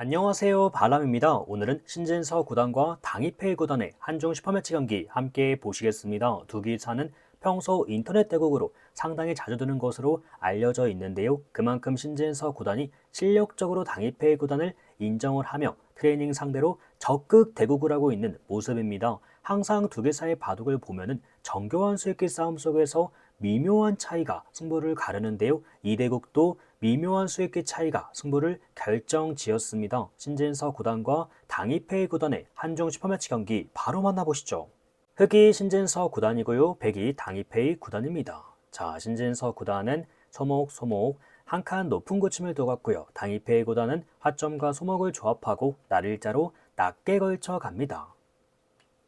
안녕하세요 바람입니다. 오늘은 신진서 구단과 당이페이 구단의 한중 슈퍼매치 경기 함께 보시겠습니다. 두 기차는 평소 인터넷 대국으로 상당히 자주 두는 것으로 알려져 있는데요. 그만큼 신진서 구단이 실력적으로 당이페이 구단을 인정을 하며 트레이닝 상대로 적극 대국을 하고 있는 모습입니다. 항상 두 개 사이의 바둑을 보면은 정교한 수익기 싸움 속에서 미묘한 차이가 승부를 가르는데요. 이 대국도 미묘한 수익기 차이가 승부를 결정지었습니다. 신진서 구단과 당이페이 구단의 한중 슈퍼매치 경기 바로 만나보시죠. 흑이 신진서 구단이고요. 백이 당이페이 구단입니다. 자, 신진서 구단은 소목, 소목, 한 칸 높은 고침을 둬갔고요. 당이페이 구단은 화점과 소목을 조합하고 날일자로 낮게 걸쳐 갑니다.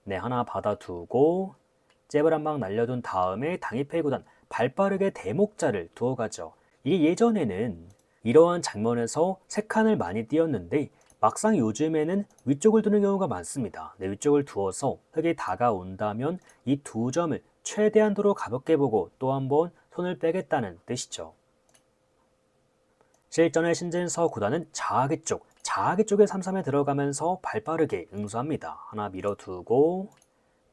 네, 하나 받아두고 잽을 한 방 날려둔 다음에 당이페이 구단 발빠르게 대목자를 두어가죠. 이게 예전에는 이러한 장면에서 세 칸을 많이 띄었는데 막상 요즘에는 위쪽을 두는 경우가 많습니다. 네, 위쪽을 두어서 흙이 다가온다면 이 두 점을 최대한도로 가볍게 보고 또 한번 손을 빼겠다는 뜻이죠. 실전의 신진서 구단은 자하기 쪽, 자하기 쪽에 삼삼에 들어가면서 발빠르게 응수합니다. 하나 밀어두고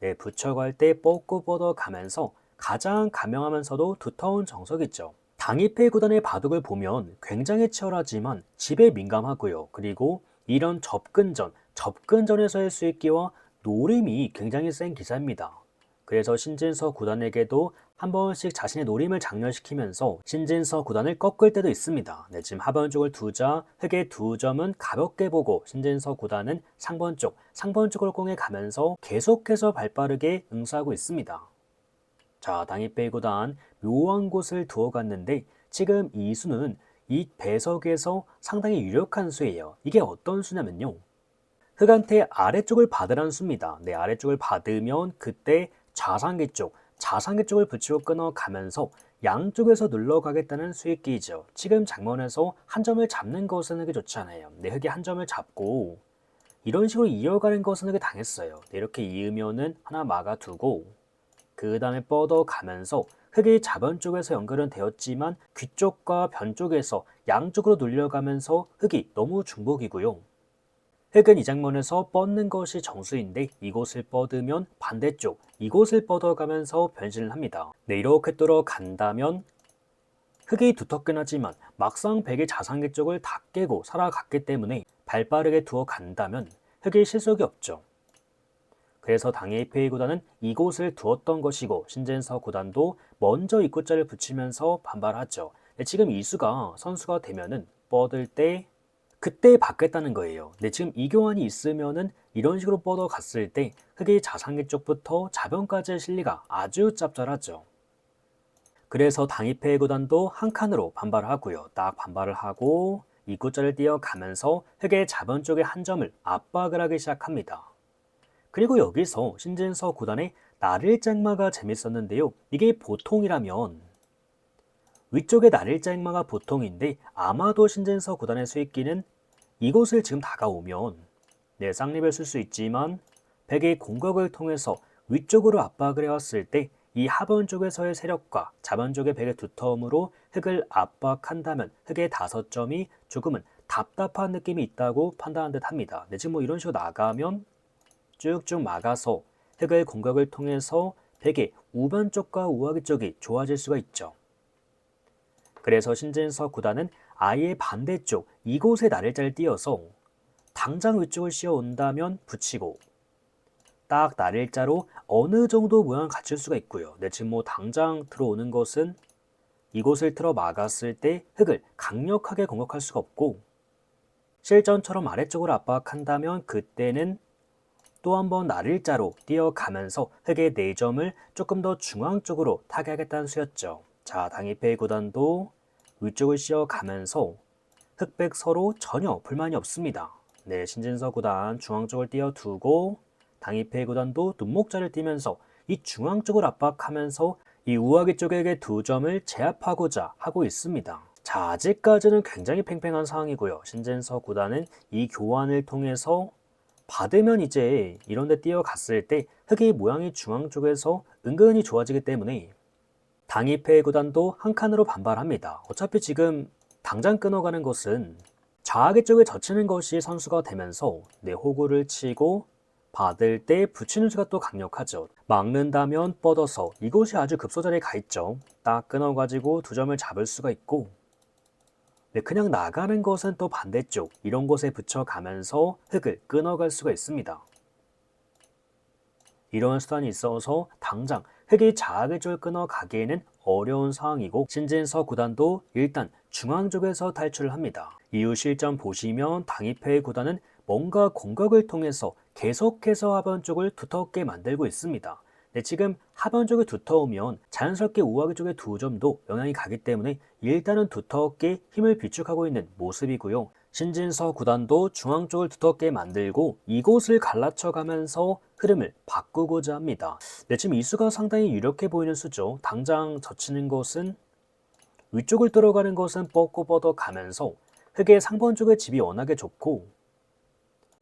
네, 붙여갈 때 뻗고 뻗어가면서 가장 감명하면서도 두터운 정석이죠. 당이페 구단의 바둑을 보면 굉장히 치열하지만 집에 민감하고요. 그리고 이런 접근전, 접근전에서의 수익기와 노림이 굉장히 센 기사입니다. 그래서 신진서 구단에게도 한 번씩 자신의 노림을 장렬시키면서 신진서 구단을 꺾을 때도 있습니다. 네, 지금 하번 쪽을 두자 흑의 두 점은 가볍게 보고 신진서 구단은 상번 쪽, 상번 쪽을 공에 가면서 계속해서 발빠르게 응수하고 있습니다. 자, 당이페이 구단 묘한 곳을 두어 갔는데 지금 이 수는 이 배석에서 상당히 유력한 수예요. 이게 어떤 수냐면요. 흑한테 아래쪽을 받으라는 수입니다. 네, 아래쪽을 받으면 그때 좌상기 쪽, 좌상기 쪽을 붙이고 끊어가면서 양쪽에서 눌러가겠다는 수익기이죠. 지금 장면에서 한 점을 잡는 것은 흑이 좋지 않아요. 네, 흑이 한 점을 잡고 이런 식으로 이어가는 것은 흑이 당했어요. 네, 이렇게 이으면은 하나 막아두고 그 다음에 뻗어 가면서 흑이 자변 쪽에서 연결은 되었지만 귀 쪽과 변 쪽에서 양쪽으로 눌려가면서 흑이 너무 중복이고요. 흑은 이 장면에서 뻗는 것이 정수인데 이곳을 뻗으면 반대쪽 이곳을 뻗어가면서 변신을 합니다. 네, 이렇게 뚫어 간다면 흑이 두텁긴 하지만 막상 백의 자상기 쪽을 다 깨고 살아갔기 때문에 발빠르게 두어 간다면 흑이 실속이 없죠. 그래서 당예페이 구단은 이곳을 두었던 것이고 신진서 구단도 먼저 입구자를 붙이면서 반발하죠. 네, 지금 이수가 선수가 되면은 뻗을 때 그때 받겠다는 거예요. 근데 지금 이 교환이 있으면은 이런 식으로 뻗어 갔을 때 흑의 자상기 쪽부터 자변까지의 실리가 아주 짭짤하죠. 그래서 당입회 구단도 한 칸으로 반발을 하고요. 딱 반발을 하고 입구자를 띄어가면서 흑의 자변 쪽의 한 점을 압박을 하기 시작합니다. 그리고 여기서 신진서 구단의 나릴장마가 재밌었는데요. 이게 보통이라면 위쪽에 나릴장마가 보통인데 아마도 신진서 구단의 수익기는 이곳을 지금 다가오면 네, 쌍립을 쓸 수 있지만 백의 공격을 통해서 위쪽으로 압박을 해왔을 때 이 하번 쪽에서의 세력과 자번 쪽의 백의 두터움으로 흑을 압박한다면 흑의 다섯 점이 조금은 답답한 느낌이 있다고 판단한 듯 합니다. 네, 지금 뭐 이런 식으로 나가면 쭉쭉 막아서 흑의 공격을 통해서 백의 우변 쪽과 우하기 쪽이 좋아질 수가 있죠. 그래서 신진서 구단은 아예 반대쪽 이곳에 나를자를 띄어서 당장 위쪽을 씌워 온다면 붙이고 딱 나를자로 어느 정도 모양을 갖출 수가 있고요. 네, 지금 뭐 당장 들어오는 것은 이곳을 틀어 막았을 때 흑을 강력하게 공격할 수가 없고 실전처럼 아래쪽으로 압박한다면 그때는 또 한번 나를자로 뛰어가면서 흑의 4점을 조금 더 중앙 쪽으로 타개하겠다는 수였죠. 자, 당이페이 구단도 위쪽을 씌어가면서 흑백 서로 전혀 불만이 없습니다. 네, 신진서 구단 중앙 쪽을 띄어두고 당이페이 구단도 눈목자를 띄면서 이 중앙 쪽을 압박하면서 이 우아기 쪽에게 두 점을 제압하고자 하고 있습니다. 자, 아직까지는 굉장히 팽팽한 상황이고요. 신진서 구단은 이 교환을 통해서 받으면 이제 이런 데 뛰어갔을 때 흑의 모양이 중앙 쪽에서 은근히 좋아지기 때문에 당입회 구단도 한 칸으로 반발합니다. 어차피 지금 당장 끊어가는 것은 좌하계 쪽에 젖히는 것이 선수가 되면서 내 호구를 치고 받을 때 붙이는 수가 또 강력하죠. 막는다면 뻗어서 이곳이 아주 급소자리에 가 있죠. 딱 끊어가지고 두 점을 잡을 수가 있고 네, 그냥 나가는 것은 또 반대쪽 이런 곳에 붙여가면서 흙을 끊어갈 수가 있습니다. 이런 수단이 있어서 당장 흙이 좌하계 쪽을 끊어가기에는 어려운 상황이고 신진서 구단도 일단 중앙 쪽에서 탈출을 합니다. 이후 실점 보시면 당입회 구단은 뭔가 공격을 통해서 계속해서 하변 쪽을 두텁게 만들고 있습니다. 네, 지금 하변 쪽이 두터우면 자연스럽게 우하계 쪽의 두 점도 영향이 가기 때문에 일단은 두텁게 힘을 비축하고 있는 모습이고요. 신진서 구단도 중앙 쪽을 두텁게 만들고 이곳을 갈라쳐 가면서 흐름을 바꾸고자 합니다. 네, 지금 이 수가 상당히 유력해 보이는 수죠. 당장 젖히는 것은 위쪽을 들어가는 것은 뻗고 뻗어 가면서 흙의 상번 쪽의 집이 워낙에 좋고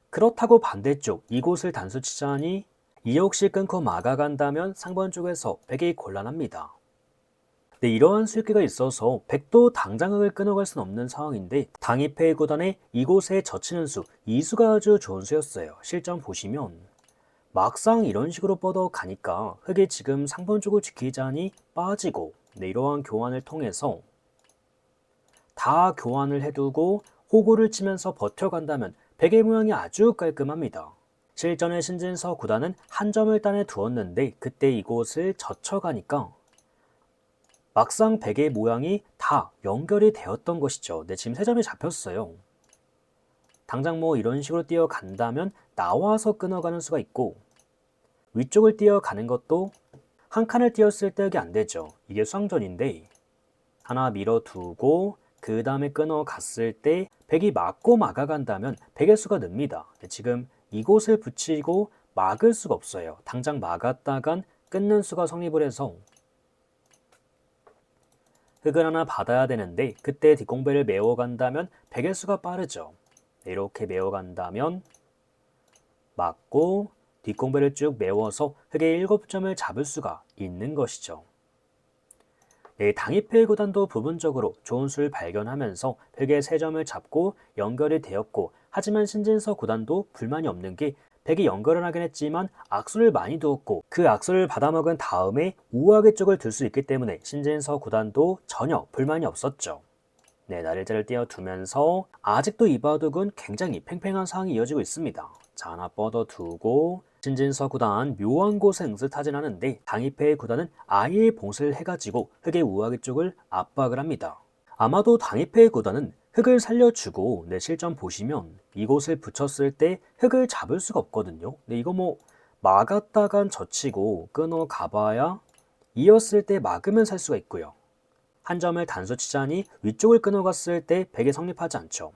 그렇다고 반대쪽 이곳을 단수 치자니 이 역시 끊고 막아간다면 상번 쪽에서 백이 곤란합니다. 네, 이러한 수익기가 있어서 백도 당장을 끊어갈 수는 없는 상황인데 당입회 구단의 이곳에 젖히는 수, 이 수가 아주 좋은 수였어요. 실점 보시면 막상 이런 식으로 뻗어 가니까 흙이 지금 상번 쪽을 지키자니 빠지고 네, 이러한 교환을 통해서 다 교환을 해두고 호구를 치면서 버텨간다면 베개 모양이 아주 깔끔합니다. 실전의 신진서 구단은 한 점을 따내 두었는데 그때 이곳을 젖혀가니까 막상 베개 모양이 다 연결이 되었던 것이죠. 네, 지금 세 점이 잡혔어요. 당장 뭐 이런 식으로 뛰어간다면 나와서 끊어가는 수가 있고 위쪽을 뛰어가는 것도 한 칸을 뛰었을 때 여기 안 되죠. 이게 수상전인데 하나 밀어두고 그 다음에 끊어갔을 때 백이 맞고 막아간다면 백의 수가 늡니다. 지금 이곳을 붙이고 막을 수가 없어요. 당장 막았다간 끊는 수가 성립을 해서 흙을 하나 받아야 되는데 그때 뒷공배를 메워간다면 백의 수가 빠르죠. 이렇게 메워간다면 맞고 뒷공배를 쭉 메워서 흙의 7점을 잡을 수가 있는 것이죠. 네, 당입회 구단도 부분적으로 좋은 수를 발견하면서 벽의 세 점을 잡고 연결이 되었고 하지만 신진서 구단도 불만이 없는 게 백이 연결을 하긴 했지만 악수를 많이 두었고 그 악수를 받아먹은 다음에 우아하게 쪽을 들 수 있기 때문에 신진서 구단도 전혀 불만이 없었죠. 네, 날일자를 띄워두면서 아직도 이 바둑은 굉장히 팽팽한 상황이 이어지고 있습니다. 자, 하나 뻗어두고 신진서 구단 묘한 곳에 응습하진 않은데 당입회 구단은 아예 봉쇄를 해가지고 흑의 우아기 쪽을 압박을 합니다. 아마도 당입회 구단은 흑을 살려주고 내 실점 보시면 이곳을 붙였을 때 흑을 잡을 수가 없거든요. 근데 이거 뭐 막았다간 젖히고 끊어 가봐야 이었을 때 막으면 살 수가 있고요. 한 점을 단수 치자니 위쪽을 끊어갔을 때 백에 성립하지 않죠.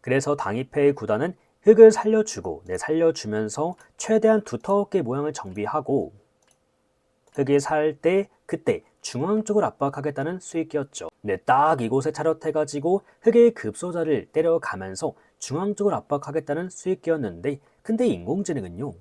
그래서 당입회의 구단은 흙을 살려주고 내 살려주면서 최대한 두텁게 모양을 정비하고 흙이 살 때 그때 중앙 쪽을 압박하겠다는 수익기였죠. 네, 딱 이곳에 차렷해가지고 흙의 급소자를 때려가면서 중앙 쪽을 압박하겠다는 수익기였는데 근데 인공지능은요.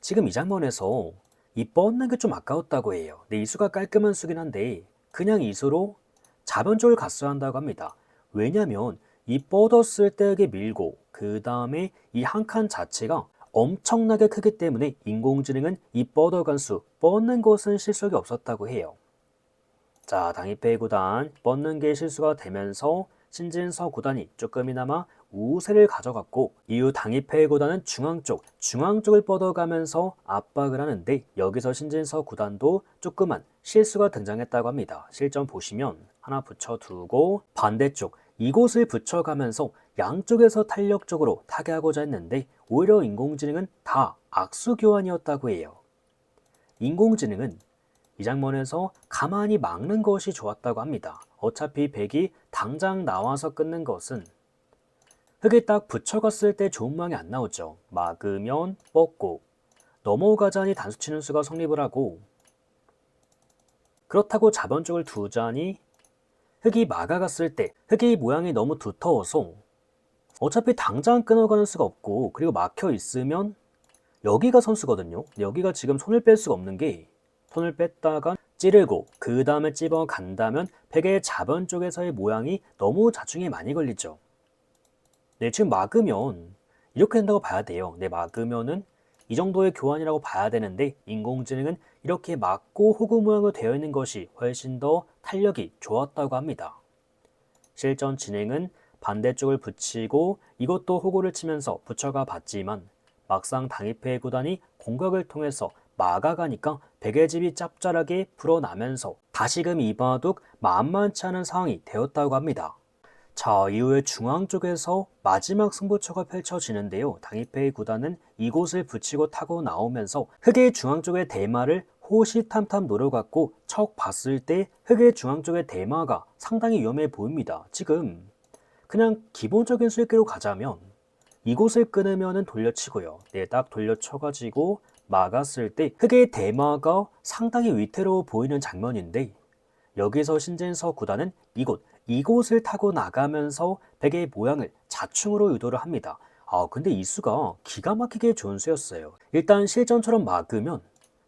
지금 이 장면에서 이 뻗는 게 좀 아까웠다고 해요. 네, 이 수가 깔끔한 수긴 한데 그냥 이 수로 자변 쪽을 갔어야 한다고 합니다. 왜냐면 이 뻗었을 때 밀고 그 다음에 이 한 칸 자체가 엄청나게 크기 때문에 인공지능은 이 뻗어간 수, 뻗는 것은 실속이 없었다고 해요. 자, 당입회 구단 뻗는 게 실수가 되면서 신진서 구단이 조금이나마 우세를 가져갔고 이후 당입회 구단은 중앙 쪽, 중앙 쪽을 뻗어가면서 압박을 하는데 여기서 신진서 구단도 조그만 실수가 등장했다고 합니다. 실점 보시면 하나 붙여두고 반대쪽 이곳을 붙여가면서 양쪽에서 탄력적으로 타개하고자 했는데 오히려 인공지능은 다 악수 교환이었다고 해요. 인공지능은 이 장면에서 가만히 막는 것이 좋았다고 합니다. 어차피 백이 당장 나와서 끊는 것은 흙에 딱 붙여갔을 때 좋은 망이 안 나오죠. 막으면 뻗고 넘어가자니 단수 치는 수가 성립을 하고 그렇다고 자변 쪽을 두자니 흙이 막아갔을 때 흙의 모양이 너무 두터워서 어차피 당장 끊어가는 수가 없고 그리고 막혀 있으면 여기가 선수거든요. 여기가 지금 손을 뺄 수가 없는 게 손을 뺐다가 찌르고 그 다음에 찝어 간다면 베개의 자번 쪽에서의 모양이 너무 자충이 많이 걸리죠. 네, 지금 막으면 이렇게 된다고 봐야 돼요. 네, 막으면은 이 정도의 교환이라고 봐야 되는데 인공지능은 이렇게 막고 호구 모양으로 되어 있는 것이 훨씬 더 탄력이 좋았다고 합니다. 실전 진행은 반대쪽을 붙이고 이것도 호구를 치면서 붙여가 봤지만 막상 당입회 구단이 공격을 통해서 막아가니까 베개집이 짭짤하게 불어나면서 다시금 이바둑 만만치 않은 상황이 되었다고 합니다. 자, 이후에 중앙 쪽에서 마지막 승부처가 펼쳐지는데요. 당입회의 구단은 이곳을 붙이고 타고 나오면서 흑의 중앙 쪽의 대마를 호시탐탐 노려갔고 척 봤을 때 흑의 중앙 쪽의 대마가 상당히 위험해 보입니다. 지금 그냥 기본적인 수익기로 가자면 이곳을 끊으면은 돌려치고요. 네, 딱 돌려쳐가지고 막았을 때 흑의 대마가 상당히 위태로워 보이는 장면인데 여기서 신진서 구단은 이곳 이곳을 타고 나가면서 베개의 모양을 자충으로 유도를 합니다. 아 근데 이 수가 기가 막히게 좋은 수였어요. 일단 실전처럼 막으면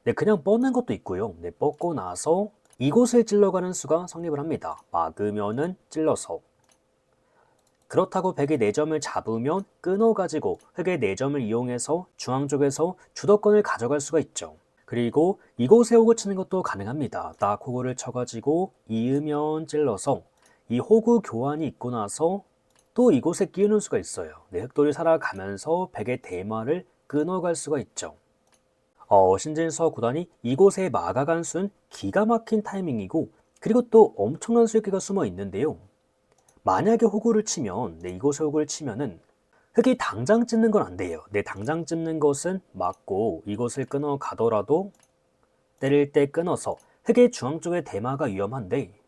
네 그냥 뻗는 것도 있고요. 네 뻗고 나서 이곳을 찔러가는 수가 성립을 합니다. 막으면은 찔러서 그렇다고 백의 4점을 잡으면 끊어가지고 흑의 4점을 이용해서 중앙 쪽에서 주도권을 가져갈 수가 있죠. 그리고 이곳에 호구 치는 것도 가능합니다. 딱 호구를 쳐가지고 이으면 찔러서 이 호구 교환이 있고 나서 또 이곳에 끼우는 수가 있어요. 네, 흑돌이 살아가면서 백의 대마를 끊어갈 수가 있죠. 어, 신진서 구단이 이곳에 막아간 수는 기가 막힌 타이밍이고 그리고 또 엄청난 수익기가 숨어 있는데요. 만약에 호구를 치면 네, 이곳에 호구를 치면은 흑이 당장 찝는 건 안 돼요. 네, 당장 찝는 것은 맞고 이곳을 끊어 가더라도 때릴 때 끊어서 흑의 중앙 쪽의 대마가 위험한데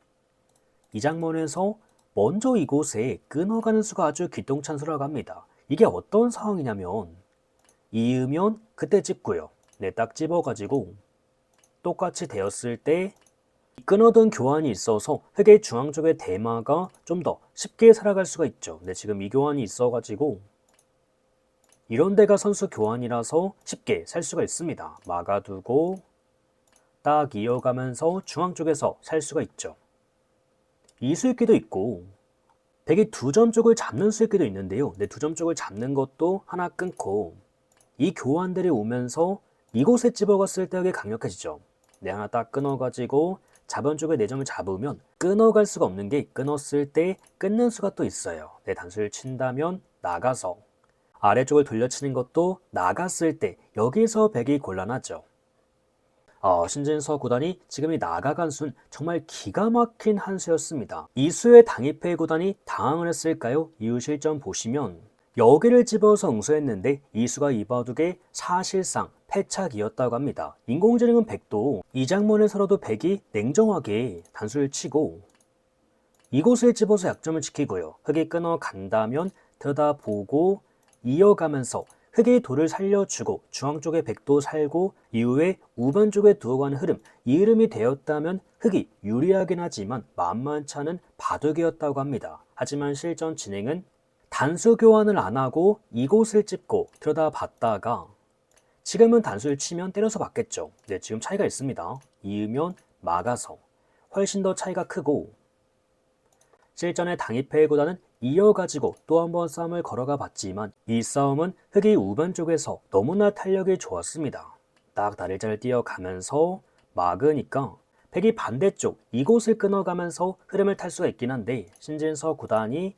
이 장면에서 먼저 이곳에 끊어가는 수가 아주 기똥찬 수라고 합니다. 이게 어떤 상황이냐면 이으면 그때 찝고요. 네, 딱 찝어가지고 똑같이 되었을 때 끊어둔 교환이 있어서 흑의 중앙 쪽의 대마가 좀 더 쉽게 살아갈 수가 있죠. 근데 지금 이 교환이 있어가지고 이런 데가 선수 교환이라서 쉽게 살 수가 있습니다. 막아두고 딱 이어가면서 중앙 쪽에서 살 수가 있죠. 이 수익기도 있고 백이 두 점 쪽을 잡는 수익기도 있는데요. 네, 두점 쪽을 잡는 것도 하나 끊고 이 교환들이 오면서 이곳에 집어갔을 때 그게 강력해지죠. 네, 하나 딱 끊어가지고 자본 쪽에 내점을 잡으면 끊어갈 수가 없는 게 끊었을 때 끊는 수가 또 있어요. 네, 단수를 친다면 나가서 아래쪽을 돌려치는 것도 나갔을 때 여기서 백이 곤란하죠. 어, 신진서 구단이 지금 이 나가간 수는 정말 기가 막힌 한 수였습니다. 이 수에 당입회 구단이 당황을 했을까요? 이후 실점 보시면 여기를 집어서 응수했는데 이 수가 이바둑의 사실상 패착이었다고 합니다. 인공지능은 백도 이 장면에서라도 백이 냉정하게 단수를 치고 이곳을 집어서 약점을 지키고요. 흑이 끊어 간다면 들여다보고 이어가면서 흑의 돌을 살려주고 중앙 쪽에 백도 살고 이후에 우변 쪽에 두어 가는 흐름 이 흐름이 되었다면 흑이 유리하긴 하지만 만만치 않은 바둑이었다고 합니다. 하지만 실전 진행은 단수 교환을 안 하고 이곳을 찝고 들여다봤다가 지금은 단수를 치면 때려서 받겠죠. 네, 지금 차이가 있습니다. 이으면 막아서 훨씬 더 차이가 크고 실전의 당입회보다는 이어가지고 또 한 번 싸움을 걸어가 봤지만 이 싸움은 흑이 우변 쪽에서 너무나 탄력이 좋았습니다. 딱 다리를 잘 뛰어가면서 막으니까 백이 반대쪽 이곳을 끊어가면서 흐름을 탈 수가 있긴 한데 신진서 구단이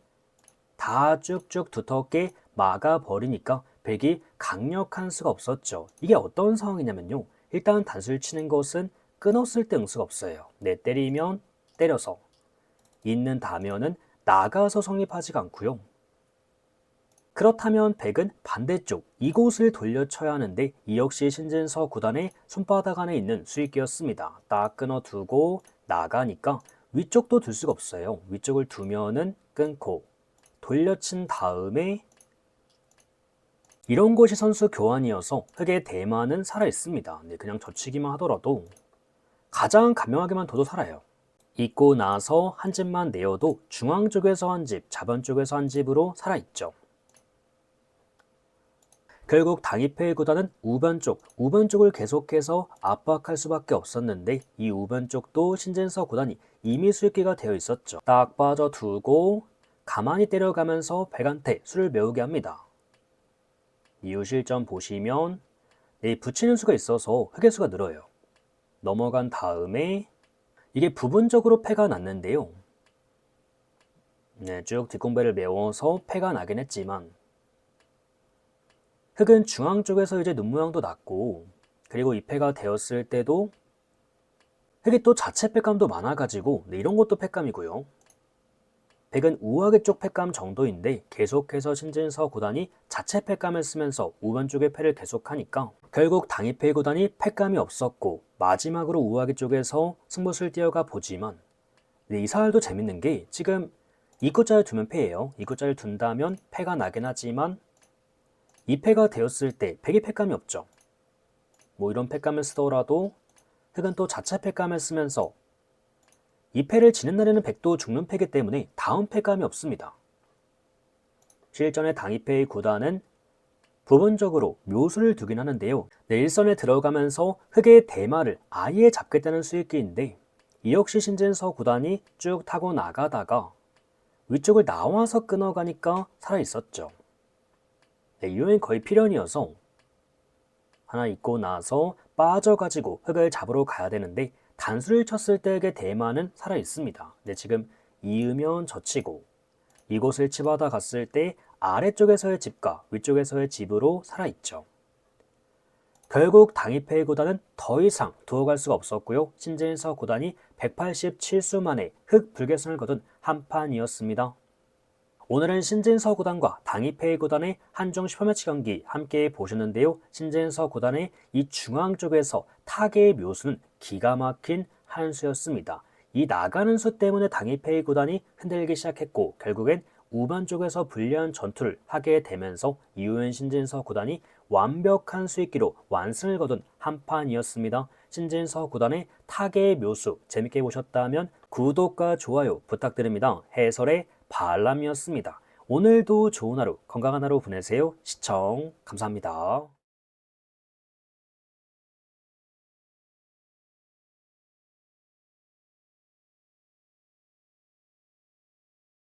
다 쭉쭉 두텁게 막아버리니까 백이 강력한 수가 없었죠. 이게 어떤 상황이냐면요. 일단 단수를 치는 것은 끊었을 때 응수가 없어요. 내 때리면 때려서 있는 다면은 나가서 성립하지가 않고요. 그렇다면 백은 반대쪽 이곳을 돌려쳐야 하는데 이 역시 신진서 구단의 손바닥 안에 있는 수익기였습니다. 딱 끊어두고 나가니까 위쪽도 둘 수가 없어요. 위쪽을 두면은 끊고 돌려친 다음에 이런 것이 선수 교환이어서 흑의 대만은 살아 있습니다. 네, 그냥 젖히기만 하더라도 가장 간명하게만 둬도 살아요. 있고 나서 한 집만 내어도 중앙 쪽에서 한 집, 자변 쪽에서 한 집으로 살아있죠. 결국 당입회 구단은 우변 쪽, 우변 쪽을 계속해서 압박할 수밖에 없었는데 이 우변 쪽도 신진서 구단이 이미 수익기가 되어 있었죠. 딱 빠져두고 가만히 때려가면서 백한테 수를 메우게 합니다. 이후 실점 보시면 네, 붙이는 수가 있어서 흑의 수가 늘어요. 넘어간 다음에 이게 부분적으로 패가 났는데요. 네, 쭉 뒷공배를 메워서 패가 나긴 했지만 흑은 중앙 쪽에서 이제 눈 모양도 났고 그리고 이 패가 되었을 때도 흑이 또 자체 패감도 많아가지고 네, 이런 것도 패감이고요. 백은 우하계 쪽 패감 정도인데 계속해서 신진서 구단이 자체 패감을 쓰면서 우변 쪽의 패를 계속하니까 결국 당입회 구단이 패감이 없었고 마지막으로 우하계 쪽에서 승부수를 띄어가 보지만 네, 이 사활도 재밌는 게 지금 이구자를 두면 패예요. 이구자를 둔다면 패가 나긴 하지만 이 패가 되었을 때 백이 패감이 없죠. 뭐 이런 패감을 쓰더라도 흑은 또 자체 패감을 쓰면서 이 패를 지는 날에는 백도 죽는 패기 때문에 다음 패감이 없습니다. 실전의 당이패의 구단은 부분적으로 묘수를 두긴 하는데요. 네, 일선에 들어가면서 흑의 대마를 아예 잡겠다는 수익기인데 이 역시 신진서 구단이 쭉 타고 나가다가 위쪽을 나와서 끊어가니까 살아있었죠. 네, 이후엔 거의 필연이어서 하나 있고 나서 빠져가지고 흑을 잡으러 가야 되는데 단수를 쳤을 때의 대마는 살아 있습니다. 근데 지금 이으면 젖히고 이곳을 치받아 갔을 때 아래쪽에서의 집과 위쪽에서의 집으로 살아 있죠. 결국 당입회 구단은 더 이상 두어갈 수가 없었고요. 신진서 구단이 187수 만에 흑 불계승을 거둔 한 판이었습니다. 오늘은 신진서 구단과 당입회 구단의 한중 슈퍼매치 경기 함께 보셨는데요. 신진서 구단의 이 중앙 쪽에서 타계의 묘수는 기가 막힌 한 수였습니다. 이 나가는 수 때문에 당입회 구단이 흔들기 시작했고 결국엔 우반 쪽에서 불리한 전투를 하게 되면서 이후엔 신진서 구단이 완벽한 수익기로 완승을 거둔 한 판이었습니다. 신진서 구단의 타계의 묘수 재밌게 보셨다면 구독과 좋아요 부탁드립니다. 해설의 발람이었습니다. 오늘도 좋은 하루, 건강한 하루 보내세요. 시청 감사합니다.